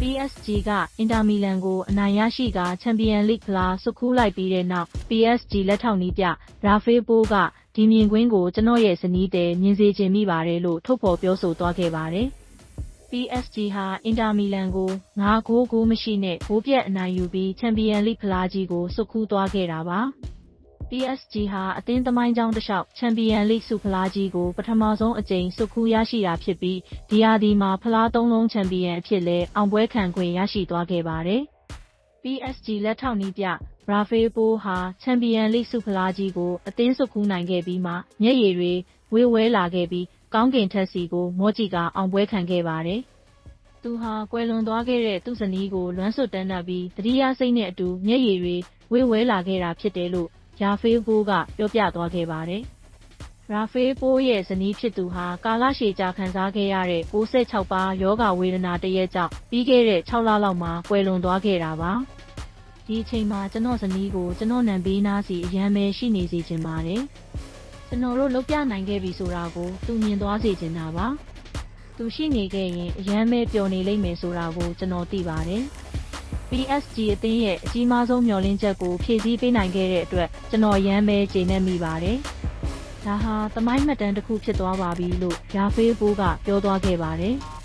PSG က အင်တာမီလန်ကို အနိုင်ရရှိကာ ချန်ပီယံလိဖလားဆွတ်ခူးလိုက်ပြီးတဲ့နောက် PSG လက်ထောက်နီးပြရာဖေးပိုးကဒီမြင်ကွင်းကို ကျွန်တော်ရဲ့ဇနီးတဲ့မြင်စေချင်မိပါတယ်လို့ ထုတ်ဖော်ပြောဆိုသွားခဲ့ပါတယ်။ PSG ဟာအင်တာမီလန်ကို9ဂိုးဂိုးမရှိနဲ့ဂိုးပြတ်အနိုင်ယူပြီး ချန်ပီယံလိဖလားကြီးကို ဆွတ်ခူးသွားခဲ့တာပါ။ PSG ဟာအသင်းသမိုင်းကြောင်းတစ်လျှောက်ချန်ပီယံလိဆုဖလားကြီးကိုပထမဆုံးအကြိမ်ဆွတ်ခူးရရှိတာဖြစ်ပြီးဒီဟာဒီမှာဖလားသုံးလုံးချန်ပီယံအဖြစ်လဲအောင်ပွဲခံခွင့်ရရှိသွားခဲ့ပါတယ်။ PSG လက်ထောက်နီးပြရာဖေးပိုးဟာချန်ပီယံလိဆုဖလားကြီးကိုအသင်းဆွတ်ခူးနိုင်ခဲ့ပြီးမှမျက်ရည်တွေဝေဝဲလာခဲ့ပြီးကောင်းကင်ထက်စီကိုမော့ကြည့်ကအောင်ပွဲခံခဲ့ပါတယ်။သူဟာကွယ်လွန်သွားခဲ့တဲ့သူ့ဇနီးကိုလွမ်းဆွတ်တမ်းတပြီးသတိရစိတ်နဲ့အတူမျက်ရည်တွေဝေဝဲလာခဲ့တာဖြစ်တယ်လို့ ရာဖေးပိုးကပြောပြသွားခဲ့ပါတယ်။ရာဖေးပိုးရဲ့ဇနီးဖြစ်သူဟာကာလရှည်ကြာခံစားခဲ့ရတဲ့96ပါးယောဂဝေဒနာတစ်ရပ်ကြောင့်ပြီးခဲ့တဲ့6လလောက်မှာကွယ်လွန်သွားခဲ့တာပါ။ဒီအချိန်မှာကျွန်တော်ဇနီးကိုကျွန်တော်နံဘေးနားစီအရန်ပဲရှိနေစေချင်ပါတယ်။ကျွန်တော်တို့လုပ်ပြနိုင်ခဲ့ပြီဆိုတာကိုသူမြင်သွားစေချင်တာပါ။သူရှိနေခဲ့ရင်အရန်ပဲပျော်နေလိမ့်မယ်ဆိုတာကိုကျွန်တော်သိပါတယ်။ PSG အသင်းရဲ့အကြီးမားဆုံးမျှော်လင့်ချက်ကိုဖြည့်ဆည်းပေးနိုင်ခဲ့တဲ့အတွက်ကျွန်တော်ရမ်းပဲကျေနပ်မိပါတယ်။ဒါဟာသမိုင်းမှတ်တမ်းတစ်ခုဖြစ်သွားပါပြီလို့ရာဖေးပိုးကပြောသွားခဲ့ပါတယ်။